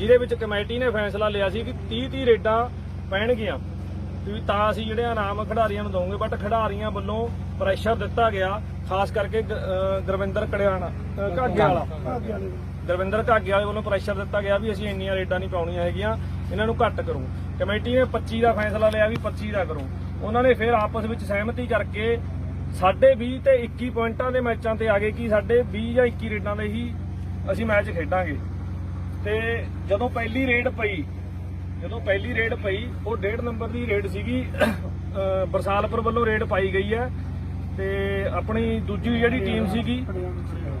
ਜਿਹਦੇ ਵਿੱਚ ਕਮੇਟੀ ਨੇ ਫੈਸਲਾ ਲਿਆ ਸੀ ਕਿ 30 30 ਰੇਡਾਂ ਪੈਣਗੀਆਂ। ਵੀ ਤਾਂ ਅਸੀਂ ਜਿਹੜੇ ਇਨਾਮ ਖਿਡਾਰੀਆਂ ਨੂੰ ਦਵਾਂਗੇ ਬਟ ਖਿਡਾਰੀਆਂ ਵੱਲੋਂ ਪ੍ਰੈਸ਼ਰ ਦਿੱਤਾ ਗਿਆ, ਖਾਸ ਕਰਕੇ ਗੁਰਵਿੰਦਰ ਕੜਿਆਣਾ ਘਾਗੇ ਵਾਲਾ। ਗੁਰਵਿੰਦਰ ਘਾਗੇ ਵਾਲੇ ਵੱਲੋਂ ਪ੍ਰੈਸ਼ਰ ਦਿੱਤਾ ਗਿਆ ਵੀ ਅਸੀਂ ਇੰਨੀਆਂ ਰੇਡਾਂ ਨਹੀਂ ਪਾਉਣੀਆਂ ਹੈਗੀਆਂ, ਇਹਨਾਂ ਨੂੰ ਘੱਟ ਕਰੋ। ਕਮੇਟੀ ਨੇ 25 ਦਾ ਫੈਸਲਾ ਲਿਆ ਵੀ 25 ਦਾ ਕਰੋ। ਉਹਨਾਂ ਨੇ ਫਿਰ ਆਪਸ ਵਿੱਚ ਸਹਿਮਤੀ ਕਰਕੇ ਸਾਡੇ 20 ਤੇ 21 ਪੁਆਇੰਟਾਂ ਦੇ ਮੈਚਾਂ ਤੇ ਆ ਗਏ ਕਿ ਸਾਡੇ 20 ਜਾਂ 21 ਰੇਡਾਂ ਦੇ ਹੀ ਅਸੀਂ ਮੈਚ ਖੇਡਾਂਗੇ। ਤੇ ਜਦੋਂ ਪਹਿਲੀ ਰੇਡ ਪਈ ਜਦੋਂ ਪਹਿਲੀ ਰੇਡ ਪਈ ਉਹ ਡੇਢ ਨੰਬਰ ਦੀ ਰੇਡ ਸੀਗੀ ਬਰਸਾਲਪੁਰ ਵੱਲੋਂ ਰੇਡ ਪਾਈ ਗਈ ਹੈ। ਤੇ ਆਪਣੀ ਦੂਜੀ ਜਿਹੜੀ ਟੀਮ ਸੀਗੀ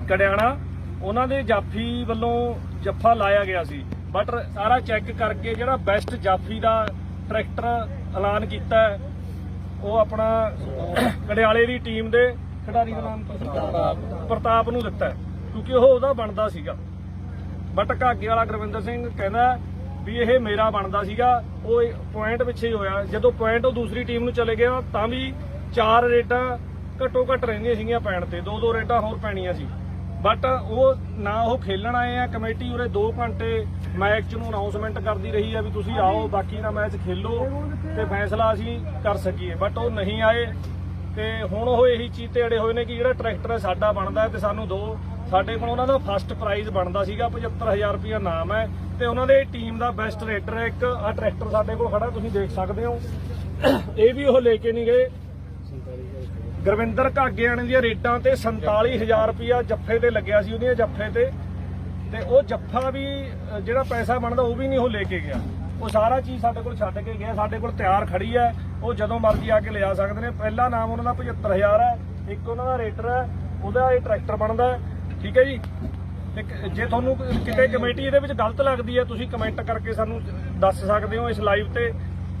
ਕੜਿਆਣਾ ਉਹਨਾਂ ਦੇ ਜਾਫੀ ਵੱਲੋਂ ਜੱਫਾ ਲਾਇਆ ਗਿਆ ਸੀ। ਬਟ ਸਾਰਾ ਚੈੱਕ ਕਰਕੇ ਜਿਹੜਾ ਬੈਸਟ ਜਾਫੀ ਦਾ ਟਰੈਕਟਰ ਐਲਾਨ ਕੀਤਾ ਉਹ ਆਪਣਾ ਕੜਿਆਲੇ ਦੀ ਟੀਮ ਦੇ ਖਿਡਾਰੀ ਦਾ ਨਾਮ ਪ੍ਰਤਾਪ। ਨੂੰ ਦਿੱਤਾ ਕਿਉਂਕਿ ਉਹ ਉਹਦਾ ਬਣਦਾ ਸੀਗਾ। ਬਟ ਘਾਗੇ ਵਾਲਾ ਗੁਰਵਿੰਦਰ ਸਿੰਘ ਕਹਿੰਦਾ ਵੀ ਇਹ ਮੇਰਾ ਬਣਦਾ ਸੀਗਾ, ਉਹ ਪੁਆਇੰਟ ਪਿੱਛੇ ਹੀ ਹੋਇਆ। ਜਦੋਂ ਪੁਆਇੰਟ ਉਹ ਦੂਸਰੀ ਟੀਮ ਨੂੰ ਚਲੇ ਗਿਆ, ਤਾਂ ਵੀ ਚਾਰ ਰੇਡਾਂ ਘੱਟੋ ਘੱਟ ਰਹਿੰਦੀਆਂ ਸੀਗੀਆਂ ਪੈਣ ਤੇ। ਦੋ ਦੋ ਰੇਡਾਂ ਹੋਰ ਪੈਣੀਆਂ ਸੀ। ਬਟ ਉਹ ਨਾ ਉਹ ਖੇਲਣ ਆਏ ਆ, ਕਮੇਟੀ ਉਰੇ 2 ਘੰਟੇ ਮੈਚ ਨੂੰ ਅਨਾਉਂਸਮੈਂਟ ਕਰਦੀ ਰਹੀ ਆ ਵੀ ਤੁਸੀਂ ਆਓ, ਬਾਕੀ ਦਾ ਮੈਚ ਖੇਲੋ ਤੇ ਫੈਸਲਾ ਅਸੀਂ ਕਰ ਸਕੀਏ। ਬਟ ਉਹ ਨਹੀਂ ਆਏ ਤੇ ਹੁਣ ਉਹ ਇਹੀ ਚੀਜ਼ ਤੇ ਅੜੇ ਹੋਏ ਨੇ ਕਿ ਜਿਹੜਾ ਟਰੈਕਟਰ ਸਾਡਾ ਬਣਦਾ ਤੇ ਸਾਨੂੰ ਦੋ ਸਾਡੇ ਕੋਲ ਉਹਨਾਂ ਦਾ ਫਸਟ ਪ੍ਰਾਈਜ਼ ਬਣਦਾ ਸੀਗਾ 75000 ਰੁਪਇਆ ਨਾਮ ਹੈ ਤੇ ਉਹਨਾਂ ਦੇ ਟੀਮ ਦਾ ਬੈਸਟ ਰੇਡਰ ਹੈ ਇੱਕ ਆ ਟਰੈਕਟਰ ਸਾਡੇ ਕੋਲ ਖੜਾ, ਤੁਸੀਂ ਦੇਖ ਸਕਦੇ ਹੋ। ਇਹ ਵੀ ਉਹ ਲੈ ਕੇ ਨਹੀਂ ਗਏ। ਗੁਰਵਿੰਦਰ ਘਾਗੇਆਣੇ ਦੀਆਂ ਰੇਟਾਂ ਤੇ 47000 ਰੁਪਇਆ ਜੱਫੇ ਤੇ ਲੱਗਿਆ ਸੀ ਉਹਦੀਆਂ ਜੱਫੇ ਤੇ। ਤੇ ਉਹ ਜੱਫਾ ਵੀ ਜਿਹੜਾ ਪੈਸਾ ਬਣਦਾ ਉਹ ਵੀ ਨਹੀਂ ਉਹ ਲੈ ਕੇ ਗਿਆ। ਉਹ ਸਾਰਾ ਚੀਜ਼ ਸਾਡੇ ਕੋਲ ਛੱਡ ਕੇ ਗਿਆ, ਸਾਡੇ ਕੋਲ ਤਿਆਰ ਖੜੀ ਹੈ। ਉਹ ਜਦੋਂ ਮਰਜ਼ੀ ਆ ਕੇ ਲਿਆ ਸਕਦੇ ਨੇ। ਪਹਿਲਾ ਨਾਮ ਉਹਨਾਂ ਦਾ 75000 ਹੈ, ਇੱਕ ਉਹਨਾਂ ਦਾ ਰੇਟਰ ਹੈ, ਉਹਦਾ ਇਹ ਟਰੈਕਟਰ ਬਣਦਾ ਠੀਕ ਹੈ ਜੀ? ਤੇ ਜੇ ਤੁਹਾਨੂੰ ਕਿਤੇ ਕਮੇਟੀ ਇਹਦੇ ਵਿੱਚ ਗਲਤ ਲੱਗਦੀ ਹੈ, ਤੁਸੀਂ ਕਮੈਂਟ ਕਰਕੇ ਸਾਨੂੰ ਦੱਸ ਸਕਦੇ ਹੋ ਇਸ ਲਾਈਵ ਤੇ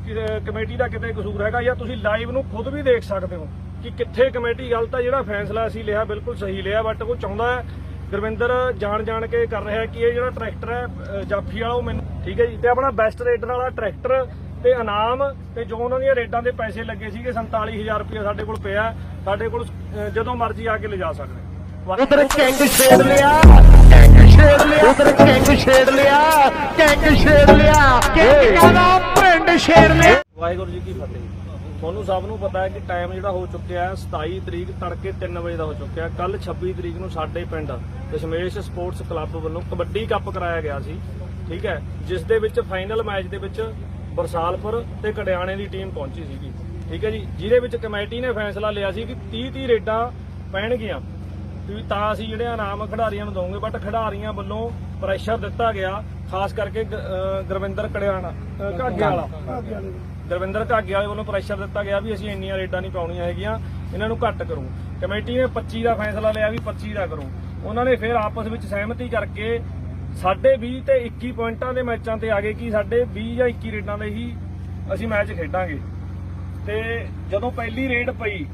ਕਿ ਕਮੇਟੀ ਦਾ ਕਿਤੇ ਕਸੂਰ ਹੈਗਾ ਜਾਂ ਤੁਸੀਂ ਲਾਈਵ ਨੂੰ ਖੁਦ ਵੀ ਦੇਖ ਸਕਦੇ ਹੋ ਕਿ ਕਿੱਥੇ ਕਮੇਟੀ ਗਲਤ ਹੈ, ਜਿਹੜਾ ਫੈਸਲਾ ਅਸੀਂ ਲਿਆ ਬਿਲਕੁਲ ਸਹੀ ਲਿਆ ਬਟ ਉਹ ਚਾਹੁੰਦਾ ਹੈ ਗੁਰਵਿੰਦਰ ਜਾਣ ਜਾਣ ਕੇ ਕਰ ਰਿਹਾ ਕਿ ਇਹ ਜਿਹੜਾ ਟਰੈਕਟਰ ਹੈ ਜਾਫੀ ਵਾਲਾ ਉਹ ਮੈਨੂੰ ਠੀਕ ਹੈ ਜੀ? ਤੇ ਆਪਣਾ ਬੈਸਟ ਰੇਡਰ ਵਾਲਾ ਟਰੈਕਟਰ ਤੇ ਇਨਾਮ ਤੇ ਜੋ ਉਹਨਾਂ ਦੀਆਂ ਰੇਡਾਂ ਦੇ ਪੈਸੇ ਲੱਗੇ ਸੀਗੇ 47000 ਰੁਪਏ ਸਾਡੇ ਕੋਲ ਪਿਆ, ਸਾਡੇ ਕੋਲ ਜਦੋਂ ਮਰਜ਼ੀ ਆ ਕੇ ਲਿਜਾ ਸਕਦੇ। ਉਧਰ ਕੈਂਗ ਛੇੜ ਲਿਆ। ਕੈਂਗ ਛੇੜ ਲਿਆ। ਉਧਰ ਕੈਂਗ ਛੇੜ ਲਿਆ। ਕੈਂਗ ਛੇੜ ਲਿਆ। ਕੈਂਗ ਦਾ ਪਿੰਡ ਛੇੜ ਲਿਆ। ਵਾਹਿਗੁਰੂ ਜੀ ਕੀ ਫਤਿਹ। ਤੁਹਾਨੂੰ ਸਭ ਨੂੰ ਪਤਾ ਹੈ ਕਿ ਟਾਈਮ ਜਿਹੜਾ ਹੋ ਚੁੱਕਿਆ ਹੈ 27 ਤਰੀਕ ਤੜਕੇ 3 ਵਜੇ ਦਾ ਹੋ ਚੁੱਕਿਆ ਕੱਲ 26 ਤਰੀਕ ਨੂੰ ਸਾਡੇ ਪਿੰਡ ਦਸ਼ਮੇਸ਼ ਸਪੋਰਟਸ ਕਲੱਬ ਵੱਲੋਂ ਕਬੱਡੀ ਕੱਪ ਕਰਾਇਆ ਗਿਆ ਸੀ ਠੀਕ ਹੈ ਜਿਸ ਦੇ ਵਿੱਚ ਫਾਈਨਲ ਮੈਚ ਦੇ ਵਿੱਚ ਬਰਸਾਲਪੁਰ ਤੇ ਕੜਿਆਣੇ ਦੀ ਟੀਮ ਪਹੁੰਚੀ ਸੀਗੀ ਠੀਕ ਹੈ ਜੀ ਜਿਹਦੇ ਵਿੱਚ ਕਮੇਟੀ ਨੇ ਫੈਸਲਾ ਲਿਆ ਸੀ ਕਿ 30 30 ਰੇਡਾਂ ਪੈਣਗੀਆਂ। ਵੀ ਤਾਂ ਅਸੀਂ ਜਿਹੜੇ ਇਨਾਮ ਖਿਡਾਰੀਆਂ ਨੂੰ ਦਵਾਂਗੇ ਬਟ ਖਿਡਾਰੀਆਂ ਵੱਲੋਂ ਪ੍ਰੈਸ਼ਰ ਦਿੱਤਾ ਗਿਆ, ਖਾਸ ਕਰਕੇ ਗੁਰਵਿੰਦਰ ਕੜਿਆਣਾ ਘਾਗੇ ਵਾਲਾ। ਗੁਰਵਿੰਦਰ ਘਾਗੇ ਵਾਲੇ ਵੱਲੋਂ ਪ੍ਰੈਸ਼ਰ ਦਿੱਤਾ ਗਿਆ ਵੀ ਅਸੀਂ ਇੰਨੀਆਂ ਰੇਟਾਂ ਨਹੀਂ ਪਾਉਣੀਆਂ ਹੈਗੀਆਂ, ਇਹਨਾਂ ਨੂੰ ਘੱਟ ਕਰੋ। ਕਮੇਟੀ ਨੇ 25 ਦਾ ਫੈਸਲਾ ਲਿਆ ਵੀ 25 ਦਾ ਕਰੋ। ਉਹਨਾਂ ਨੇ ਫਿਰ ਆਪਸ ਵਿੱਚ ਸਹਿਮਤੀ ਕਰਕੇ ਸਾਡੇ 20 ਤੇ 21 ਪੁਆਇੰਟਾਂ ਦੇ ਮੈਚਾਂ ਤੇ ਆ ਗਏ ਕਿ ਸਾਡੇ 20 ਜਾਂ 21 ਰੇਟਾਂ ਦੇ ਹੀ ਅਸੀਂ ਮੈਚ ਖੇਡਾਂਗੇ। ਤੇ ਜਦੋਂ ਪਹਿਲੀ ਰੇਡ ਪਈ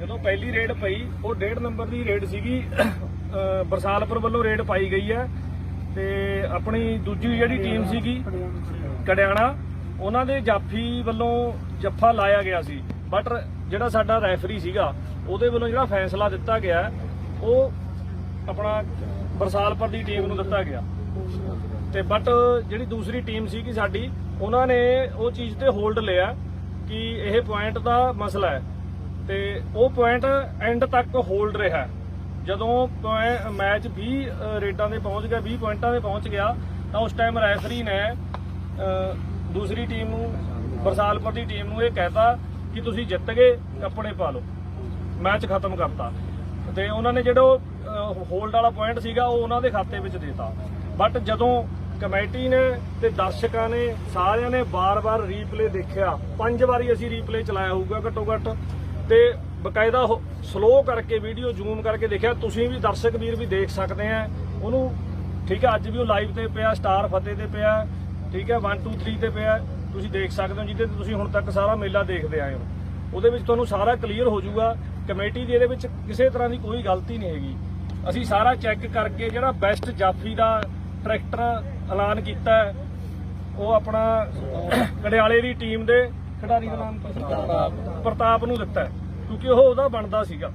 ਜਦੋਂ ਪਹਿਲੀ ਰੇਡ ਪਈ, ਉਹ ਡੇਢ ਨੰਬਰ ਦੀ ਰੇਡ ਸੀਗੀ। ਬਰਸਾਲਪੁਰ ਵੱਲੋਂ ਰੇਡ ਪਾਈ ਗਈ ਹੈ। ਤੇ ਆਪਣੀ ਦੂਜੀ ਜਿਹੜੀ ਟੀਮ ਸੀਗੀ, ਕੜਿਆਣਾ, ਉਹਨਾਂ ਦੇ ਜਾਫੀ ਵੱਲੋਂ ਜੱਫਾ ਲਾਇਆ ਗਿਆ ਸੀ। ਬਟ ਜਿਹੜਾ ਸਾਡਾ ਰੈਫਰੀ ਸੀਗਾ, ਉਹਦੇ ਵੱਲੋਂ ਜਿਹੜਾ ਫੈਸਲਾ ਦਿੱਤਾ ਗਿਆ, ਉਹ ਆਪਣਾ ਬਰਸਾਲਪੁਰ ਦੀ ਟੀਮ ਨੂੰ ਦਿੱਤਾ ਗਿਆ। ਤੇ ਬਟ ਜਿਹੜੀ ਦੂਸਰੀ ਟੀਮ ਸੀਗੀ ਸਾਡੀ, ਉਹਨਾਂ ਨੇ ਉਹ ਚੀਜ਼ ਤੇ ਹੋਲਡ ਲਿਆ ਕਿ ਇਹ ਪੁਆਇੰਟ ਦਾ ਮਸਲਾ ਹੈ। ਤੇ ਉਹ ਪੁਆਇੰਟ ਐਂਡ ਤੱਕ ਹੋਲਡ ਰਿਹਾ। ਜਦੋਂ ਮੈਚ 20 ਅ, ਰੇਡਾਂ ਦੇ ਪਹੁੰਚ ਗਿਆ 20 ਪੁਆਇੰਟਾਂ ਦੇ ਪਹੁੰਚ ਗਿਆ ਤਾਂ ਉਸ ਟਾਈਮ ਰੈਫਰੀ ਨੇ ਦੂਸਰੀ ਟੀਮ ਨੂੰ ਬਰਸਾਲਪੁਰ ਦੀ ਟੀਮ ਨੂੰ ਇਹ ਕਹਿਤਾ ਕਿ ਤੁਸੀਂ ਜਿੱਤ ਗਏ ਕੱਪੜੇ ਪਾ ਲਓ। ਮੈਚ ਖਤਮ ਕਰਤਾ। ਤੇ ਉਹਨਾਂ ਨੇ ਜਿਹੜਾ ਹੋਲਡ ਵਾਲਾ ਪੁਆਇੰਟ ਸੀਗਾ ਉਹ ਉਹਨਾਂ ਦੇ ਖਾਤੇ ਵਿੱਚ ਦੇਤਾ। ਬਟ ਜਦੋਂ ਕਮੇਟੀ ਨੇ ਤੇ ਦਰਸ਼ਕਾਂ ਨੇ ਸਾਰਿਆਂ ਨੇ ਬਾਰ-ਬਾਰ ਰੀਪਲੇ ਦੇਖਿਆ ਪੰਜ ਵਾਰੀ ਅਸੀਂ ਰੀਪਲੇ ਚਲਾਇਆ ਹੋਊਗਾ ਘੱਟੋ ਘੱਟ ਤੇ ਬਕਾਇਦਾ ਸਲੋ ਕਰਕੇ ਵੀਡੀਓ ਜ਼ੂਮ ਕਰਕੇ ਦੇਖਿਆ। ਤੁਸੀਂ ਵੀ ਦਰਸ਼ਕ ਵੀਰ ਵੀ ਦੇਖ ਸਕਦੇ ਆ। ਉਹਨੂੰ ਠੀਕ ਹੈ ਅੱਜ ਵੀ ਉਹ ਲਾਈਵ ਤੇ ਪਿਆ ਸਟਾਰ ਫਤਿਹ ਤੇ ਪਿਆ, ਠੀਕ ਹੈ 1 2 3 ਤੇ ਪਿਆ। ਤੁਸੀਂ ਦੇਖ ਸਕਦੇ ਹੋ, ਜਿਹਦੇ ਤੁਸੀਂ ਹੁਣ ਤੱਕ ਸਾਰਾ ਮੇਲਾ ਦੇਖਦੇ ਆਏ ਹੋ। ਉਹਦੇ ਵਿੱਚ ਤੁਹਾਨੂੰ ਸਾਰਾ ਕਲੀਅਰ ਹੋ ਜਾਊਗਾ। ਕਮੇਟੀ ਦੀ ਇਹਦੇ ਵਿੱਚ ਕਿਸੇ ਤਰ੍ਹਾਂ ਦੀ ਕੋਈ ਗਲਤੀ ਨਹੀਂ ਹੈਗੀ। ਅਸੀਂ ਸਾਰਾ ਚੈੱਕ ਕਰਕੇ ਜਿਹੜਾ ਬੈਸਟ ਜਾਫੀ ਦਾ ਟਰੈਕਟਰ ਐਲਾਨ ਕੀਤਾ ਉਹ ਆਪਣਾ ਕੜਿਆਲੇ ਦੀ ਟੀਮ ਦੇ ਖਿਡਾਰੀ ਦਾ ਨਾਮ ਕੀ ਸੀ ਪ੍ਰਤਾਪ ਨੂੰ ਦਿੱਤਾ ਕਿਉਂਕਿ ਉਹ ਉਹਦਾ ਬਣਦਾ ਸੀਗਾ।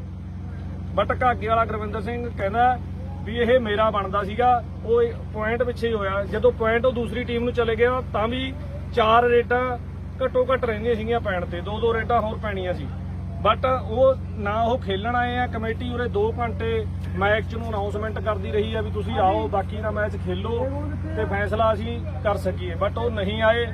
ਬਟ ਘਾਗੇ ਵਾਲਾ ਗੁਰਵਿੰਦਰ ਸਿੰਘ ਕਹਿੰਦਾ ਵੀ ਇਹ ਮੇਰਾ ਬਣਦਾ ਸੀਗਾ, ਉਹ ਪੁਆਇੰਟ ਪਿੱਛੇ ਹੀ ਹੋਇਆ। ਜਦੋਂ ਪੁਆਇੰਟ ਉਹ ਦੂਸਰੀ ਟੀਮ ਨੂੰ ਚਲੇ ਗਿਆ, ਤਾਂ ਵੀ ਚਾਰ ਰੇਡਾਂ ਘੱਟੋ ਘੱਟ ਰਹਿੰਦੀਆਂ ਸੀਗੀਆਂ ਪੈਣ ਤੇ। ਦੋ ਦੋ ਰੇਟਾਂ ਹੋਰ ਪੈਣੀਆਂ ਸੀ। ਬਟ ਉਹ ਨਾ ਉਹ ਖੇਲਣ ਆਏ ਆ, ਕਮੇਟੀ ਉਰੇ 2 ਘੰਟੇ ਮੈਚ ਨੂੰ ਅਨਾਉਂਸਮੈਂਟ ਕਰਦੀ ਰਹੀ ਆ ਵੀ ਤੁਸੀਂ ਆਓ, ਬਾਕੀ ਦਾ ਮੈਚ ਖੇਲੋ ਤੇ ਫੈਸਲਾ ਅਸੀਂ ਕਰ ਸਕੀਏ। ਬਟ ਉਹ ਨਹੀਂ ਆਏ।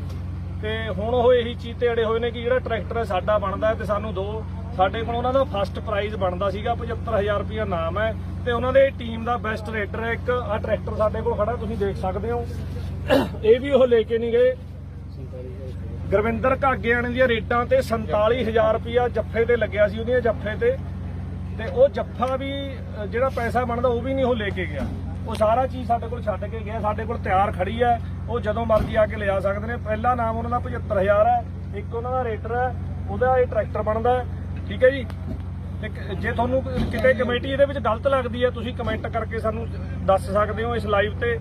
ਤੇ ਹੁਣ ਉਹ ਇਹੀ ਚੀਜ਼ ਤੇ ਅੜੇ ਹੋਏ ਨੇ ਕਿ ਜਿਹੜਾ ਟਰੈਕਟਰ ਸਾਡਾ ਬਣਦਾ ਤੇ ਸਾਨੂੰ ਦੋ, ਸਾਡੇ ਕੋਲ ਉਹਨਾਂ ਦਾ ਫਸਟ ਪ੍ਰਾਈਜ਼ ਬਣਦਾ ਸੀਗਾ 75000 ਰੁਪਇਆ ਨਾਮ ਹੈ ਤੇ ਉਹਨਾਂ ਦੇ ਟੀਮ ਦਾ ਬੈਸਟ ਰੇਡਰ ਹੈ ਇੱਕ ਆ ਟਰੈਕਟਰ ਸਾਡੇ ਕੋਲ ਖੜਾ, ਤੁਸੀਂ ਦੇਖ ਸਕਦੇ ਹੋ। ਇਹ ਵੀ ਉਹ ਲੈ ਕੇ ਨਹੀਂ ਗਏ। ਗੁਰਵਿੰਦਰ ਘਾਗੇਆਣੇ ਦੀਆਂ ਰੇਟਾਂ ਤੇ 47000 ਰੁਪਇਆ ਜੱਫੇ ਤੇ ਲੱਗਿਆ ਸੀ ਉਹਦੀਆਂ ਜੱਫੇ ਤੇ। ਤੇ ਉਹ ਜੱਫਾ ਵੀ ਜਿਹੜਾ ਪੈਸਾ ਬਣਦਾ ਉਹ ਵੀ ਨਹੀਂ ਉਹ ਲੈ ਕੇ ਗਿਆ। ਉਹ ਸਾਰਾ ਚੀਜ਼ ਸਾਡੇ ਕੋਲ ਛੱਡ ਕੇ ਗਿਆ, ਸਾਡੇ ਕੋਲ ਤਿਆਰ ਖੜੀ ਹੈ। ਉਹ ਜਦੋਂ ਮਰਜ਼ੀ ਆ ਕੇ ਲਿਆ ਸਕਦੇ ਨੇ। ਪਹਿਲਾ ਨਾਮ ਉਹਨਾਂ ਦਾ 75000 ਹੈ, ਇੱਕ ਉਹਨਾਂ ਦਾ ਰੇਟਰ ਹੈ, ਉਹਦਾ ਇਹ ਟਰੈਕਟਰ ਬਣਦਾ ਠੀਕ ਹੈ ਜੀ? ਤੇ ਜੇ ਤੁਹਾਨੂੰ ਕਿਤੇ ਕਮੇਟੀ ਇਹਦੇ ਵਿੱਚ ਗਲਤ ਲੱਗਦੀ ਹੈ, ਤੁਸੀਂ ਕਮੈਂਟ ਕਰਕੇ ਸਾਨੂੰ ਦੱਸ ਸਕਦੇ ਹੋ ਇਸ ਲਾਈਵ ਤੇ,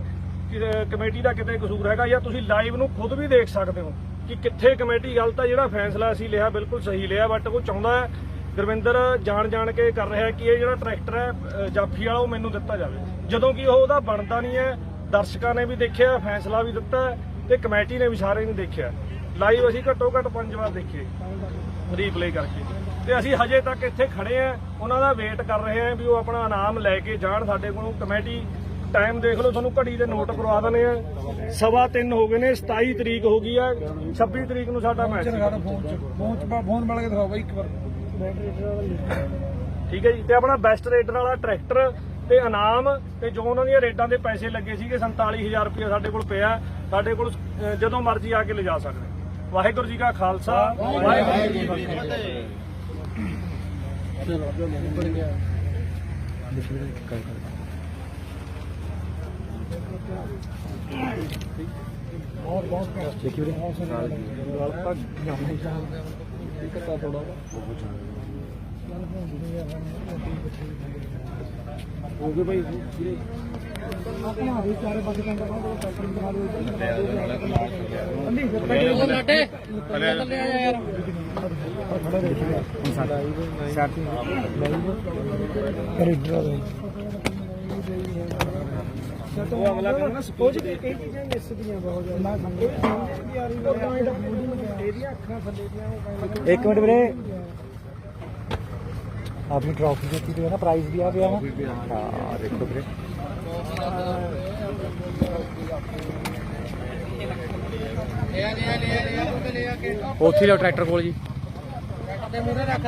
ਕਿ ਕਮੇਟੀ ਦਾ ਕਿਤੇ ਕਸੂਰ ਹੈਗਾ, ਜਾਂ ਤੁਸੀਂ ਲਾਈਵ ਨੂੰ ਖੁਦ ਵੀ ਦੇਖ ਸਕਦੇ ਹੋ ਕਿ ਕਿੱਥੇ ਕਮੇਟੀ ਗਲਤ ਹੈ, ਜਿਹੜਾ ਫੈਸਲਾ ਅਸੀਂ ਲਿਆ, ਬਿਲਕੁਲ ਸਹੀ ਲਿਆ, ਬਟ ਉਹ ਚਾਹੁੰਦਾ ਹੈ ਗੁਰਵਿੰਦਰ ਜਾਣ ਜਾਣ ਕੇ ਕਰ ਰਿਹਾ ਕਿ ਇਹ ਜਿਹੜਾ ਟਰੈਕਟਰ ਹੈ ਜਾਫੀ ਵਾਲਾ ਉਹ ਮੈਨੂੰ ਦਿੱਤਾ ਜਾਵੇ ਜਦੋਂ ਕਿ ਉਹ ਉਹਦਾ ਬਣਦਾ ਨਹੀਂ ਹੈ ਦਰਸ਼ਕਾਂ ਨੇ ਵੀ ਦੇਖਿਆ ਫੈਸਲਾ ਵੀ ਦਿੱਤਾ ਤੇ ਕਮੇਟੀ ਨੇ ਵੀ ਸਾਰੇ ਨੇ ਦੇਖਿਆ ਲਾਈਵ ਅਸੀਂ ਘੱਟੋ ਘੱਟ ਪੰਜ ਵਾਰ ਦੇਖੇ ਰੀਪਲੇ ਕਰਕੇ ਤੇ ਅਸੀਂ ਹਜੇ ਤੱਕ ਇੱਥੇ ਖੜੇ ਆ ਉਹਨਾਂ ਦਾ ਵੇਟ ਕਰ ਰਹੇ ਆ ਵੀ ਉਹ ਆਪਣਾ ਇਨਾਮ ਲੈ ਕੇ ਜਾਣ ਸਾਡੇ ਕੋਲੋਂ ਕਮੇਟੀ ਟਾਈਮ ਦੇਖ ਲਓ ਤੁਹਾਨੂੰ ਘੜੀ ਦੇ ਨੋਟ ਕਰਵਾ ਦਨੇ ਆ ਸਵਾ ਤਿੰਨ ਹੋ ਗਏ ਨੇ 27 ਤਰੀਕ ਹੋ ਗਈ ਆ 26 ਤਰੀਕ ਨੂੰ ਸਾਡਾ ਮੈਚ ਫੋਨ ਚ ਫੋਨ ਚ ਫੋਨ ਮਿਲ ਕੇ ਦਿਖਾਓ ਬਾਈ ਇੱਕ ਵਾਰ ਠੀਕ ਹੈ ਜੀ, ਤੇ ਆਪਣਾ ਬੈਸਟ ਰੇਡਰ ਵਾਲਾ ਟਰੈਕਟਰ ਤੇ ਇਨਾਮ ਤੇ ਜੋ ਉਹਨਾਂ ਦੀਆਂ ਰੇਡਾਂ ਦੇ ਪੈਸੇ ਲੱਗੇ ਸੀਗੇ 47000 ਰੁਪਏ ਸਾਡੇ ਕੋਲ ਪਿਆ। ਸਾਡੇ ਕੋਲ ਜਦੋਂ ਮਰਜ਼ੀ ਆ ਕੇ ਲਿਜਾ ਸਕਦੇ। ਵਾਹਿਗੁਰੂ ਜੀ ਕਾ ਖਾਲਸਾ, ਵਾਹਿਗੁਰੂ ਜੀ ਕੀ ਫਤਿਹ ਕੱਟਾ ਥੋੜਾ ਬਹੁਤ ਜ਼ਿਆਦਾ ਹੋ ਗਏ ਭਾਈ ਵੀਰੇ ਆਪਣੇ ਹਾਰੇ ਚਾਰੇ ਪਾਸੇ ਕੰਡਾ ਬਹੁਤ ਪੈਕਿੰਗ ਬਣਾ ਲਓ ਅੰਦੀ ਫਿਰ ਕੱਟੇ ਥੱਲੇ ਥੱਲੇ ਆ ਯਾਰ ਥੋੜਾ ਦੇਖੀ ਸਾਡਾ ਲਾਈਵ ਲਾਈਵ ਕਰੀ ਡਰਾ ਦੇ ਉਹ ਅਗਲਾ ਕਹਿੰਦਾ ਸਪੋਜ਼ ਇਹ ਚੀਜ਼ਾਂ ਮਿਸ ਦੀਆਂ ਬਹੁਤ ਜ਼ਿਆਦਾ। ਕੋਈ ਸਮਝ ਨਹੀਂ ਆ ਰਹੀ ਇਹਦੀਆਂ ਅੱਖਾਂ ਥੱਲੇ ਦੀਆਂ ਉਹ ਕਹਿੰਦਾ ਇੱਕ ਮਿੰਟ ਵੀਰੇ। ਆਪਣੀ ਟਰਾਫੀ ਦਿੱਤੀ ਤੇ ਨਾ ਪ੍ਰਾਈਜ਼ ਵੀ ਆ ਗਿਆ ਵਾ ਹਾਂ ਦੇਖੋ ਵੀਰੇ। ਉੱਥੇ ਲਿਆ ਟਰੈਕਟਰ ਕੋਲ ਜੀ। ਫਰੰਟ ਹੱਥ